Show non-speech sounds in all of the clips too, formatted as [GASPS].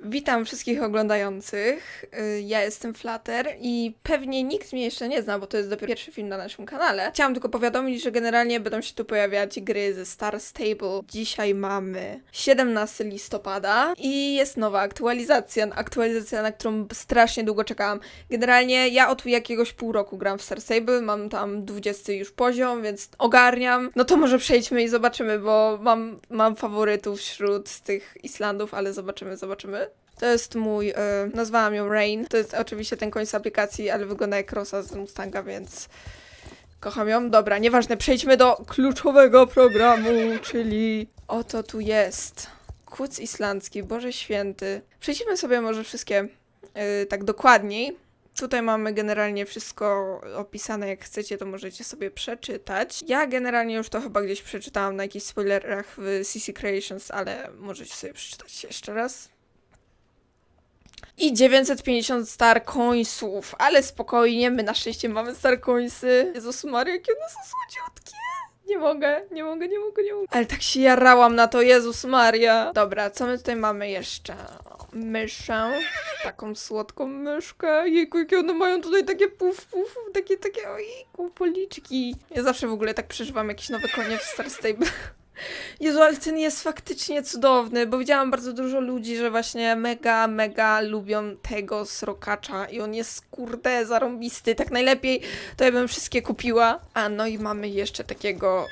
Witam wszystkich oglądających. Y, Ja jestem Flutter i pewnie nikt mnie jeszcze nie zna, bo to jest dopiero pierwszy film na naszym kanale. Chciałam tylko powiadomić, że generalnie będą się tu pojawiać gry ze Star Stable. Dzisiaj mamy 17 listopada i jest nowa aktualizacja. Aktualizacja, na którą strasznie długo czekałam. Generalnie ja od jakiegoś pół roku gram w Star Stable, mam tam 20 już poziom, więc ogarniam. No to może przejdźmy i zobaczymy, bo mam, mam faworytów wśród tych Islandów, ale zobaczymy, zobaczymy. To jest mój, e, nazwałam ją Rain. To jest oczywiście ten koń z aplikacji, ale wygląda jak Rosa z Mustanga, więc kocham ją. Dobra, nieważne, przejdźmy do kluczowego programu, czyli oto tu jest. Kuc islandzki, Boże Święty. Przejdźmy sobie może wszystkie e, tak dokładniej. Tutaj mamy generalnie wszystko opisane, jak chcecie, to możecie sobie przeczytać. Ja generalnie już to chyba gdzieś przeczytałam na jakichś spoilerach w CC Creations, ale możecie sobie przeczytać jeszcze raz. I 950 star coinsów, ale spokojnie, my na szczęście mamy star coinsy. Jezus Maria, jakie one są słodziutkie. Nie mogę, nie mogę, nie mogę, nie mogę. Ale tak się jarałam na to, Jezus Maria. Dobra, co my tutaj mamy jeszcze? Myszę, taką słodką myszkę. Jejku, jakie one mają tutaj takie puf, puf, takie, takie, ojejku, policzki. Ja zawsze w ogóle tak przeżywam jakieś nowe konie w Star Stable. Jezu, ale ten jest faktycznie cudowny, bo widziałam bardzo dużo ludzi, że właśnie mega, mega lubią tego srokacza i on jest kurde zarąbisty. Tak najlepiej to ja bym wszystkie kupiła. A no i mamy jeszcze takiego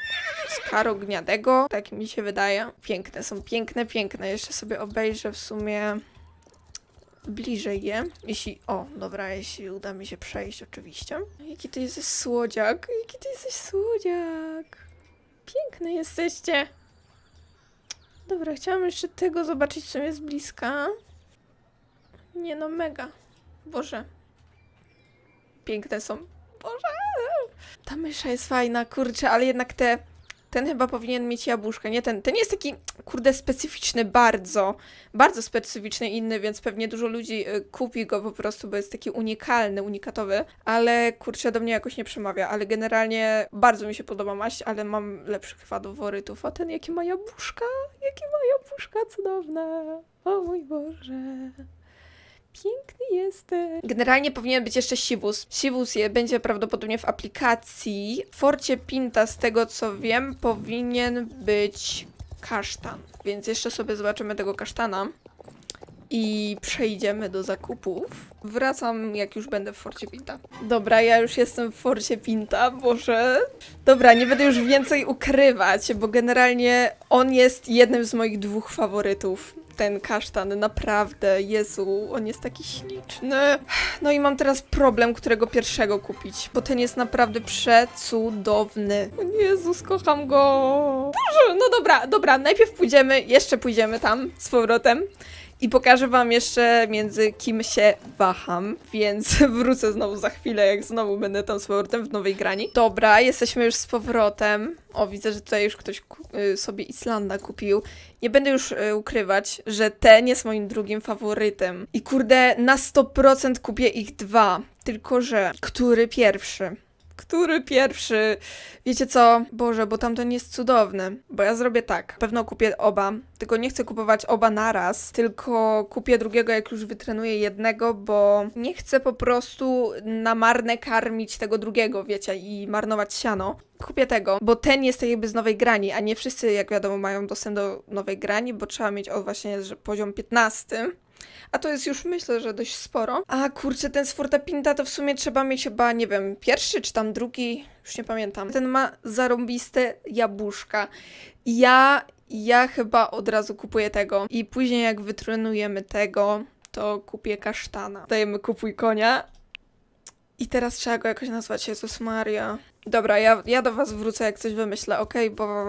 skarogniadego, tak mi się wydaje. Piękne, są piękne, piękne. Jeszcze sobie obejrzę w sumie bliżej je. Jeśli, o, dobra, jeśli uda mi się przejść oczywiście. Jaki ty jesteś słodziak, jaki ty jesteś słodziak. Piękne jesteście. Dobra, chciałam jeszcze tego zobaczyć sumie z bliska. Nie no, mega. Boże. Piękne są. Boże. Ta mysza jest fajna, kurczę, ale jednak te... Ten chyba powinien mieć jabłuszka, nie ten. Ten jest taki, kurde, specyficzny bardzo. Bardzo specyficzny, inny, więc pewnie dużo ludzi y, kupi go po prostu, bo jest taki unikalny, unikatowy. Ale kurczę, do mnie jakoś nie przemawia. Ale generalnie bardzo mi się podoba maść, ale mam lepszych faworytów. A ten, jakie ma jabłuszka? Jakie ma jabłuszka cudowne. O mój Boże. Piękny jesteś. Generalnie powinien być jeszcze Siwus. Siwus je będzie prawdopodobnie w aplikacji. W Forcie Pinta, z tego co wiem, powinien być kasztan. Więc jeszcze sobie zobaczymy tego kasztana. I przejdziemy do zakupów. Wracam, jak już będę w Forcie Pinta. Dobra, ja już jestem w Forcie Pinta, Boże. Dobra, nie będę już więcej ukrywać, bo generalnie on jest jednym z moich dwóch faworytów. Ten kasztan, naprawdę, Jezu, on jest taki śliczny. No i mam teraz problem, którego pierwszego kupić, bo ten jest naprawdę przecudowny. O Jezus, kocham go. Boże, no dobra, dobra, najpierw pójdziemy, jeszcze pójdziemy tam z powrotem. I pokażę wam jeszcze między kim się waham, więc [LAUGHS] wrócę znowu za chwilę, jak znowu będę tam z powrotem w nowej grani. Dobra, jesteśmy już z powrotem. O, widzę, że tutaj już ktoś y, sobie Islanda kupił. Nie będę już y, ukrywać, że ten jest moim drugim faworytem. I kurde, na 100% kupię ich dwa. Tylko, że który pierwszy? Który pierwszy? Wiecie co? Boże, bo tamten jest cudowny. Bo ja zrobię tak. Pewno kupię oba. Tylko nie chcę kupować oba naraz. Tylko kupię drugiego, jak już wytrenuję jednego, bo nie chcę po prostu na marne karmić tego drugiego, wiecie, i marnować siano. Kupię tego, bo ten jest jakby z nowej grani, a nie wszyscy, jak wiadomo, mają dostęp do nowej grani, bo trzeba mieć o właśnie poziom 15. A to jest już myślę, że dość sporo. A kurczę, ten z Fortepinta to w sumie trzeba mieć chyba, nie wiem, pierwszy czy tam drugi, już nie pamiętam. Ten ma zarąbiste jabłuszka. Ja, ja chyba od razu kupuję tego. I później jak wytrenujemy tego, to kupię kasztana. Dajemy kupuj konia. I teraz trzeba go jakoś nazwać Jezus Maria. Dobra, ja, ja do was wrócę, jak coś wymyślę, okej, bo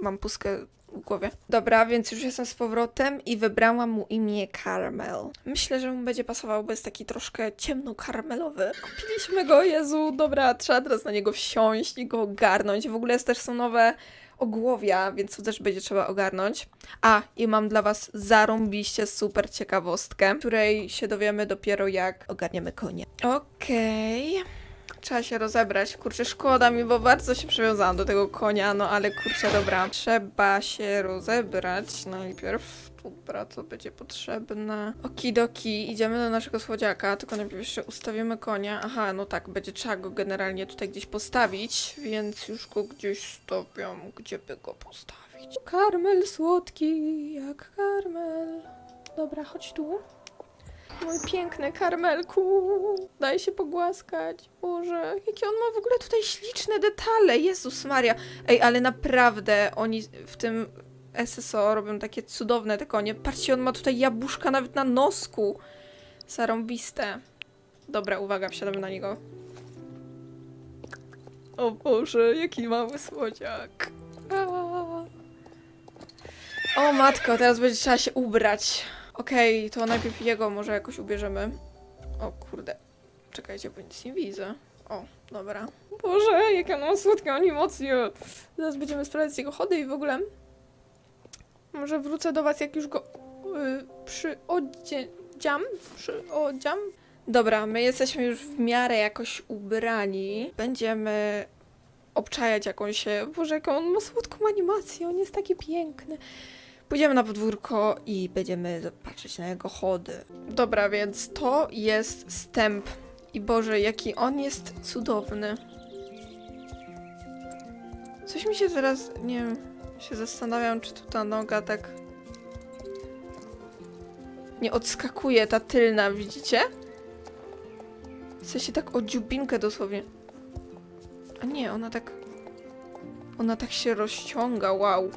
mam pustkę głowie. Dobra, więc już jestem z powrotem i wybrałam mu imię Carmel. Myślę, że mu będzie pasował, bo jest taki troszkę ciemno-karmelowy. Kupiliśmy go, Jezu, dobra, trzeba teraz na niego wsiąść i go ogarnąć. W ogóle też są nowe ogłowia, więc to też będzie trzeba ogarnąć. A, i mam dla was zarąbiście super ciekawostkę, której się dowiemy dopiero jak ogarniemy konie. Okej. Trzeba się rozebrać. Kurczę, szkoda mi, bo bardzo się przywiązałam do tego konia, no ale kurczę, dobra. Trzeba się rozebrać najpierw. Dobra, to będzie potrzebne. Okidoki, idziemy do naszego słodziaka, tylko najpierw jeszcze ustawimy konia. Aha, no tak, będzie trzeba go generalnie tutaj gdzieś postawić, więc już go gdzieś stawiam, gdzie by go postawić. Karmel słodki, jak karmel. Dobra, chodź tu. Mój piękny karmelku, daj się pogłaskać. Boże, jakie on ma w ogóle tutaj śliczne detale. Jezus Maria. Ej, ale naprawdę oni w tym SSO robią takie cudowne te konie. Patrzcie, on ma tutaj jabłuszka nawet na nosku. Zarąbiste. Dobra, uwaga, wsiadamy na niego. O Boże, jaki mały słodziak. Aaa. O matko, teraz będzie trzeba się ubrać. Okej, to najpierw jego może jakoś ubierzemy. O kurde. Czekajcie, bo nic nie widzę. O, dobra. Boże, jakie on ma słodkie animacje. Zaraz będziemy sprawdzać jego chody i w ogóle. Może wrócę do was, jak już go yy, przyodziam. Przyodziam. Dobra, my jesteśmy już w miarę jakoś ubrani. Będziemy obczajać jakąś... Boże, jaką on ma słodką animację, on jest taki piękny. Pójdziemy na podwórko i będziemy patrzeć na jego chody. Dobra, więc to jest stęp. I Boże, jaki on jest cudowny. Coś mi się teraz, nie wiem, się zastanawiam, czy tu ta noga tak nie odskakuje, ta tylna, widzicie? W sensie tak o dziubinkę dosłownie. A nie, ona tak... Ona tak się rozciąga, wow.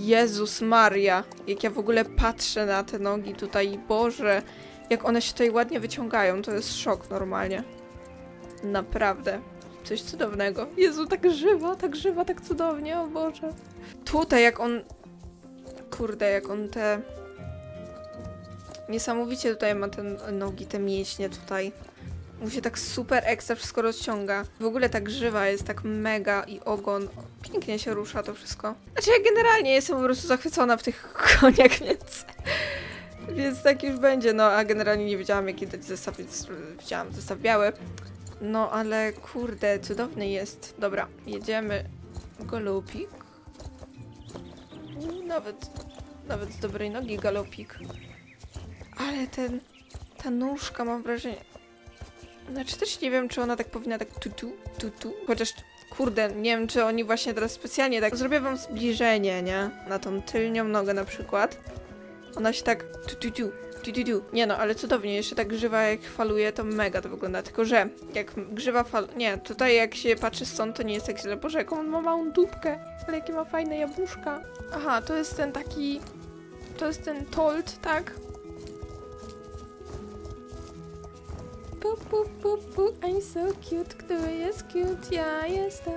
Jezus Maria, jak ja w ogóle patrzę na te nogi tutaj, Boże, jak one się tutaj ładnie wyciągają, to jest szok normalnie. Naprawdę. Coś cudownego. Jezu, tak żywa, tak żywa, tak cudownie, o Boże. Tutaj jak on... Kurde, jak on te... Niesamowicie tutaj ma te nogi, te mięśnie tutaj. Mu się tak super ekstra wszystko rozciąga. W ogóle tak żywa jest, tak mega i ogon. Pięknie się rusza to wszystko. Znaczy ja generalnie jestem po prostu zachwycona w tych [LAUGHS] koniach, więc... Więc tak już będzie, no a generalnie nie wiedziałam jaki dać zestaw, więc widziałam zestaw biały. No ale kurde, cudowny jest. Dobra, jedziemy. Galopik. Mm, Nawet, nawet z dobrej nogi galopik. Ale ten, ta nóżka mam wrażenie... Znaczy też nie wiem, czy ona tak powinna tak tutu, tutu, chociaż kurde, nie wiem, czy oni właśnie teraz specjalnie tak... Zrobię wam zbliżenie, nie? Na tą tylnią nogę na przykład. Ona się tak tu tu tu tu tu tu. Nie no, ale cudownie, jeszcze tak grzywa jak faluje, to mega to wygląda. Tylko, że jak grzywa fal... Nie, tutaj jak się patrzy stąd, to nie jest tak źle. Boże, jaką on ma małą dupkę, ale jakie ma fajne jabłuszka. Aha, to jest ten taki... To jest ten tolt, tak? Pu, pu, pu, pu, I'm so cute, który jest cute, ja jestem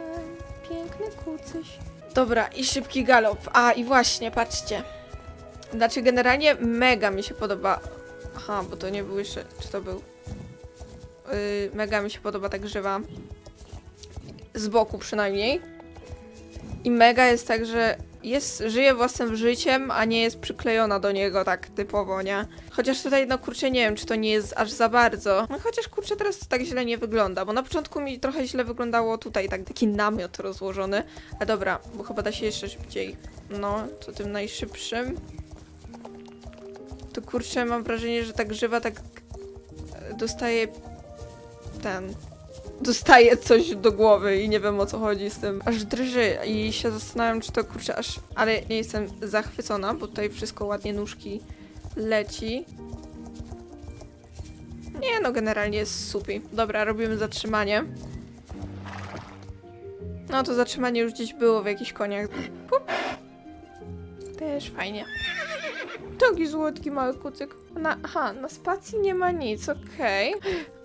piękny kucyś. Dobra, i szybki galop. A, i właśnie, patrzcie. Znaczy, generalnie mega mi się podoba. Aha, bo to nie był jeszcze. Czy to był? Yy, mega mi się podoba ta grzywa. Z boku przynajmniej. I mega jest tak, że jest, żyje własnym życiem, a nie jest przyklejona do niego tak typowo, nie? Chociaż tutaj, no kurczę, nie wiem, czy to nie jest aż za bardzo. No chociaż kurczę, teraz to tak źle nie wygląda, bo na początku mi trochę źle wyglądało tutaj, tak taki namiot rozłożony. A dobra, bo chyba da się jeszcze szybciej. No, to tym najszybszym. To kurczę, mam wrażenie, że ta grzywa tak dostaje ten. Dostaje coś do głowy i nie wiem o co chodzi z tym. Aż drży i się zastanawiam, czy to kurczę aż. Ale nie jestem zachwycona, bo tutaj wszystko ładnie nóżki leci. Nie no, generalnie jest supi. Dobra, robimy zatrzymanie. No to zatrzymanie już gdzieś było w jakichś koniach. Pup. Też fajnie. Taki słodki mały kucyk. Na, aha, na spacji nie ma nic, okej.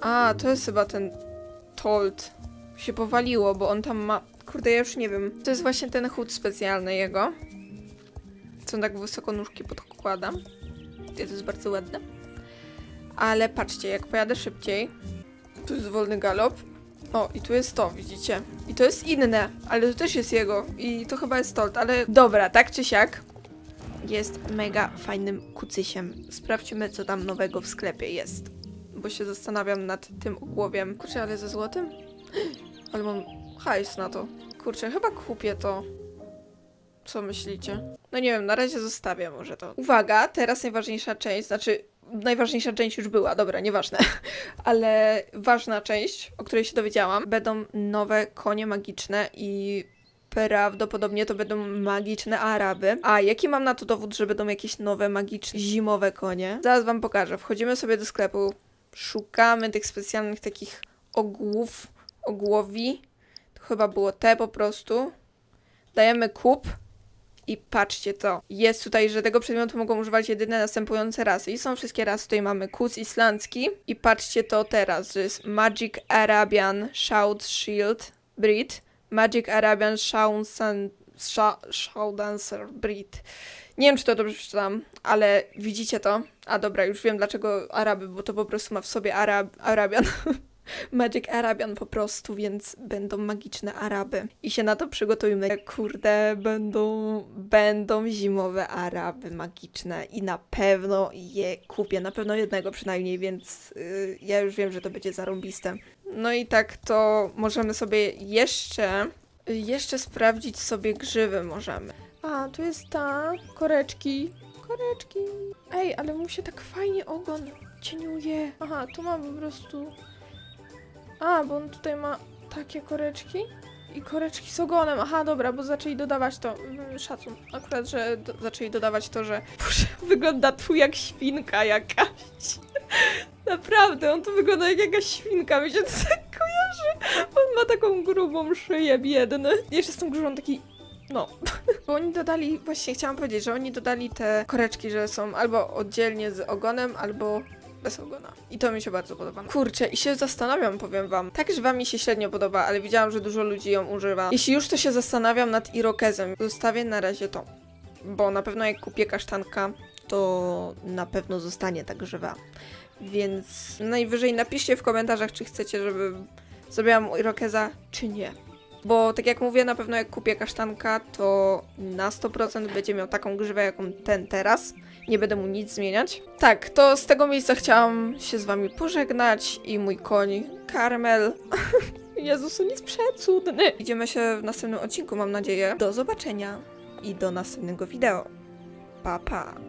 A, to jest chyba ten Tolt. Się powaliło, bo on tam ma... Kurde, ja już nie wiem. To jest właśnie ten chód specjalny jego. Co tak wysoko nóżki podkłada. To jest bardzo ładne. Ale patrzcie, jak pojadę szybciej... Tu jest wolny galop. O, i tu jest to, widzicie? I to jest inne, ale to też jest jego. I to chyba jest Tolt, ale dobra, tak czy siak jest mega fajnym kucysiem. Sprawdźmy, co tam nowego w sklepie jest. Bo się zastanawiam nad tym ogłowiem. Kurczę, ale ze złotem? [GASPS] Ale mam hajs na to. Kurczę, chyba kupię to. Co myślicie? No nie wiem, na razie zostawię może to. Uwaga, teraz najważniejsza część, znaczy najważniejsza część już była, dobra, nieważne, [LAUGHS] ale ważna część, o której się dowiedziałam, będą nowe konie magiczne i prawdopodobnie to będą magiczne Araby. A jaki mam na to dowód, że będą jakieś nowe magiczne zimowe konie? Zaraz wam pokażę. Wchodzimy sobie do sklepu, szukamy tych specjalnych takich ogłów, ogłowi. To chyba było te po prostu. Dajemy kup i patrzcie to. Jest tutaj, że tego przedmiotu mogą używać jedyne następujące rasy. I są wszystkie rasy. Tutaj mamy kus islandzki. I patrzcie to teraz, że jest Magic Arabian Shout Shield Breed. Magic Arabian Shout San... Sha- Shout Dancer Breed. Nie wiem, czy to dobrze przeczytam, ale widzicie to? A dobra, już wiem dlaczego Araby, bo to po prostu ma w sobie Arab... Arabian. [LAUGHS] Magic Arabian po prostu, więc będą magiczne Araby. I się na to przygotujmy. Kurde, będą, będą zimowe Araby magiczne i na pewno je kupię, na pewno jednego przynajmniej, więc y, ja już wiem, że to będzie zarąbiste. No i tak to możemy sobie jeszcze, jeszcze sprawdzić sobie grzywy możemy. A, tu jest ta, koreczki, koreczki. Ej, ale mu się tak fajnie ogon cieniuje. Aha, tu ma po prostu... A, bo on tutaj ma takie koreczki i koreczki z ogonem. Aha, dobra, bo zaczęli dodawać to. Mm, Szacun. Akurat, że do, zaczęli dodawać to, że [LAUGHS] Boże, wygląda tu jak świnka jakaś. [LAUGHS] Naprawdę, on tu wygląda jak jakaś świnka. Mi się to [LAUGHS] tak kojarzy. On ma taką grubą szyję, biedny. Jeszcze z tą grzywą taki no, [LAUGHS] bo oni dodali, właśnie chciałam powiedzieć, że oni dodali te koreczki, że są albo oddzielnie z ogonem, albo bez ogona. I to mi się bardzo podoba. Kurczę, i się zastanawiam, powiem wam. Tak, że wam mi się średnio podoba, ale widziałam, że dużo ludzi ją używa. Jeśli już, to się zastanawiam nad irokezem. Zostawię na razie to. Bo na pewno jak kupię kasztanka, to na pewno zostanie tak żywa. Więc najwyżej napiszcie w komentarzach, czy chcecie, żeby zrobiłam irokeza, czy nie. Bo tak jak mówię, na pewno jak kupię kasztanka, to na 100% będzie miał taką grzywę, jaką ten teraz. Nie będę mu nic zmieniać. Tak, to z tego miejsca chciałam się z wami pożegnać i mój koń Karmel. [LAUGHS] Jezus, on jest przecudny. Idziemy się w następnym odcinku, mam nadzieję. Do zobaczenia i do następnego wideo. Pa, pa.